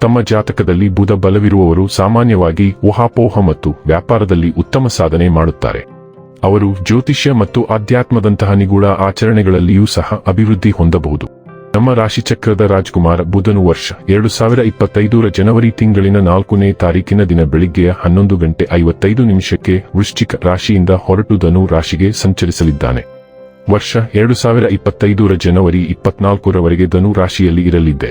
ತಮ್ಮ ಜಾತಕದಲ್ಲಿ ಬುಧ ಬಲವಿರುವವರು ಸಾಮಾನ್ಯವಾಗಿ ಊಹಾಪೋಹ ಮತ್ತು ವ್ಯಾಪಾರದಲ್ಲಿ ಉತ್ತಮ ಸಾಧನೆ ಮಾಡುತ್ತಾರೆ. ಅವರು ಜ್ಯೋತಿಷ್ಯ ಮತ್ತು ಆಧ್ಯಾತ್ಮದಂತಹ ನಿಗೂಢ ಆಚರಣೆಗಳಲ್ಲಿಯೂ ಸಹ ಅಭಿವೃದ್ಧಿ ಹೊಂದಬಹುದು. ನಮ್ಮ ರಾಶಿಚಕ್ರದ ರಾಜ್ಕುಮಾರ ಬುಧನು ವರ್ಷ ಎರಡು ಸಾವಿರ ಇಪ್ಪತ್ತೈದರ ಜನವರಿ ತಿಂಗಳಿನ ನಾಲ್ಕನೇ ತಾರೀಕಿನ ದಿನ ಬೆಳಿಗ್ಗೆ ಹನ್ನೊಂದು ಗಂಟೆ ಐವತ್ತೈದು ನಿಮಿಷಕ್ಕೆ ವೃಶ್ಚಿಕ ರಾಶಿಯಿಂದ ಹೊರಟು ಧನು ರಾಶಿಗೆ ಸಂಚರಿಸಲಿದ್ದಾನೆ. ವರ್ಷ ಎರಡು ಸಾವಿರ ಇಪ್ಪತ್ತೈದರ ಜನವರಿ ಇಪ್ಪತ್ನಾಲ್ಕರವರೆಗೆ ಧನು ರಾಶಿಯಲ್ಲಿ ಇರಲಿದ್ದೆ.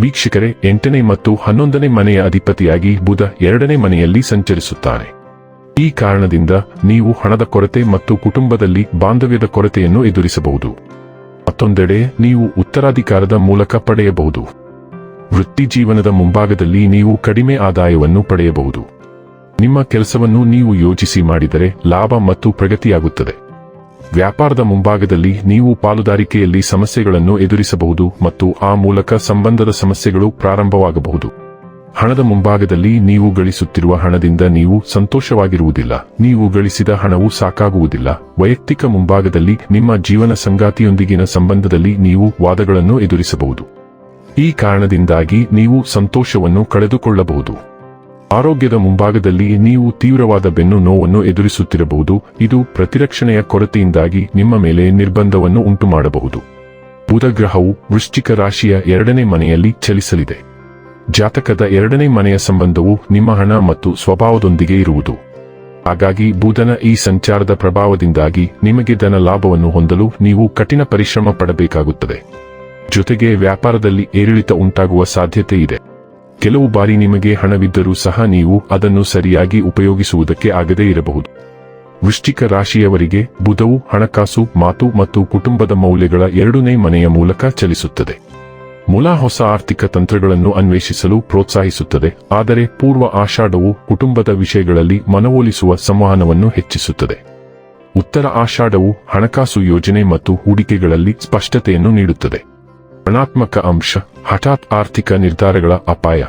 ವೀಕ್ಷಕರೇ, ಎಂಟನೇ ಮತ್ತು ಹನ್ನೊಂದನೇ ಮನೆಯ ಅಧಿಪತಿಯಾಗಿ ಬುಧ ಎರಡನೇ ಮನೆಯಲ್ಲಿ ಸಂಚರಿಸುತ್ತಾನೆ. ಈ ಕಾರಣದಿಂದ ನೀವು ಹಣದ ಕೊರತೆ ಮತ್ತು ಕುಟುಂಬದಲ್ಲಿ ಬಾಂಧವ್ಯದ ಕೊರತೆಯನ್ನು ಎದುರಿಸಬಹುದು. ಮತ್ತೊಂದೆಡೆ, ನೀವು ಉತ್ತರಾಧಿಕಾರದ ಮೂಲಕ ಪಡೆಯಬಹುದು. ವೃತ್ತಿ ಜೀವನದ ಮುಂಭಾಗದಲ್ಲಿ ನೀವು ಕಡಿಮೆ ಆದಾಯವನ್ನು ಪಡೆಯಬಹುದು. ನಿಮ್ಮ ಕೆಲಸವನ್ನು ನೀವು ಯೋಚಿಸಿ ಮಾಡಿದರೆ ಲಾಭ ಮತ್ತು ಪ್ರಗತಿಯಾಗುತ್ತದೆ. ವ್ಯಾಪಾರದ ಮುಂಭಾಗದಲ್ಲಿ ನೀವು ಪಾಲುದಾರಿಕೆಯಲ್ಲಿ ಸಮಸ್ಯೆಗಳನ್ನು ಎದುರಿಸಬಹುದು ಮತ್ತು ಆ ಮೂಲಕ ಸಂಬಂಧದ ಸಮಸ್ಯೆಗಳು ಪ್ರಾರಂಭವಾಗಬಹುದು. ಹಣದ ಮುಂಭಾಗದಲ್ಲಿ ನೀವು ಗಳಿಸುತ್ತಿರುವ ಹಣದಿಂದ ನೀವು ಸಂತೋಷವಾಗಿರುವುದಿಲ್ಲ. ನೀವು ಗಳಿಸಿದ ಹಣವು ಸಾಕಾಗುವುದಿಲ್ಲ. ವೈಯಕ್ತಿಕ ಮುಂಭಾಗದಲ್ಲಿ ನಿಮ್ಮ ಜೀವನ ಸಂಗಾತಿಯೊಂದಿಗಿನ ಸಂಬಂಧದಲ್ಲಿ ನೀವು ವಾದಗಳನ್ನು ಎದುರಿಸಬಹುದು. ಈ ಕಾರಣದಿಂದಾಗಿ ನೀವು ಸಂತೋಷವನ್ನು ಕಳೆದುಕೊಳ್ಳಬಹುದು. ಆರೋಗ್ಯದ ಮುಂಭಾಗದಲ್ಲಿ ನೀವು ತೀವ್ರವಾದ ಬೆನ್ನು ನೋವನ್ನು ಎದುರಿಸುತ್ತಿರಬಹುದು, ಇದು ಪ್ರತಿರಕ್ಷಣೆಯ ಕೊರತೆಯಿಂದಾಗಿ ನಿಮ್ಮ ಮೇಲೆ ನಿರ್ಬಂಧವನ್ನು ಉಂಟುಮಾಡಬಹುದು. ಬುಧ ಗ್ರಹವು ವೃಶ್ಚಿಕ ರಾಶಿಯ ಎರಡನೇ ಮನೆಯಲ್ಲಿ ಚಲಿಸಲಿದೆ. ಜಾತಕದ ಎರಡನೇ ಮನೆಯ ಸಂಬಂಧವು ನಿಮ್ಮ ಹಣ ಮತ್ತು ಸ್ವಭಾವದೊಂದಿಗೆ ಇರುವುದು. ಹಾಗಾಗಿ ಬುಧನ ಈ ಸಂಚಾರದ ಪ್ರಭಾವದಿಂದಾಗಿ ನಿಮಗೆ ಧನ ಲಾಭವನ್ನು ಹೊಂದಲು ನೀವು ಕಠಿಣ ಪರಿಶ್ರಮ ಪಡಬೇಕಾಗುತ್ತದೆ. ಜೊತೆಗೆ ವ್ಯಾಪಾರದಲ್ಲಿ ಏರಿಳಿತ ಉಂಟಾಗುವ ಸಾಧ್ಯತೆ ಇದೆ ಕೆಲವು ಬಾರಿ ನಿಮಗೆ ಹಣವಿದ್ದರೂ ಸಹ ನೀವು ಅದನ್ನು ಸರಿಯಾಗಿ ಉಪಯೋಗಿಸುವುದಕ್ಕೆ ಆಗದೇ ಇರಬಹುದು. ವೃಶ್ಚಿಕ ರಾಶಿಯವರಿಗೆ ಬುಧವು ಹಣಕಾಸು, ಮಾತು ಮತ್ತು ಕುಟುಂಬದ ಮೌಲ್ಯಗಳ ಎರಡನೇ ಮನೆಯ ಮೂಲಕ ಚಲಿಸುತ್ತದೆ. ಮೂಲ ಹೊಸ ಆರ್ಥಿಕ ತಂತ್ರಗಳನ್ನು ಅನ್ವೇಷಿಸಲು ಪ್ರೋತ್ಸಾಹಿಸುತ್ತದೆ, ಆದರೆ ಪೂರ್ವ ಆಷಾಢವು ಕುಟುಂಬದ ವಿಷಯಗಳಲ್ಲಿ ಮನವೊಲಿಸುವ ಸಂವಹನವನ್ನು ಹೆಚ್ಚಿಸುತ್ತದೆ. ಉತ್ತರ ಆಷಾಢವು ಹಣಕಾಸು ಯೋಜನೆ ಮತ್ತು ಹೂಡಿಕೆಗಳಲ್ಲಿ ಸ್ಪಷ್ಟತೆಯನ್ನು ನೀಡುತ್ತದೆ. ಋಣಾತ್ಮಕ ಅಂಶ, ಹಠಾತ್ ಆರ್ಥಿಕ ನಿರ್ಧಾರಗಳ ಅಪಾಯ.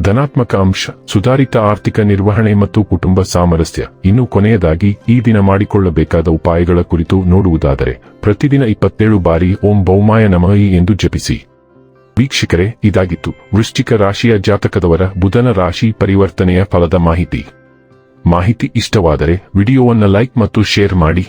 ಧನಾತ್ಮಕ ಅಂಶ, ಸುಧಾರಿತ ಆರ್ಥಿಕ ನಿರ್ವಹಣೆ ಮತ್ತು ಕುಟುಂಬ ಸಾಮರಸ್ಯ. ಇನ್ನು ಕೊನೆಯದಾಗಿ, ಈ ದಿನ ಮಾಡಿಕೊಳ್ಳಬೇಕಾದ ಉಪಾಯಗಳ ಕುರಿತು ನೋಡುವುದಾದರೆ, ಪ್ರತಿದಿನ ಇಪ್ಪತ್ತೇಳು ಬಾರಿ ಓಂ ಬೌಮಾಯ ನಮಃ ಎಂದು ಜಪಿಸಿ. ವೀಕ್ಷಕರೇ, ಇದಾಗಿತ್ತು. ವೃಶ್ಚಿಕ ರಾಶಿಯ ಜಾತಕದವರ ಬುಧನ ರಾಶಿ ಪರಿವರ್ತನೆಯ ಫಲದ ಮಾಹಿತಿ. ಮಾಹಿತಿ ಇಷ್ಟವಾದರೆ, ವಿಡಿಯೋವನ್ನು ಲೈಕ್ ಮತ್ತು ಶೇರ್ ಮಾಡಿ.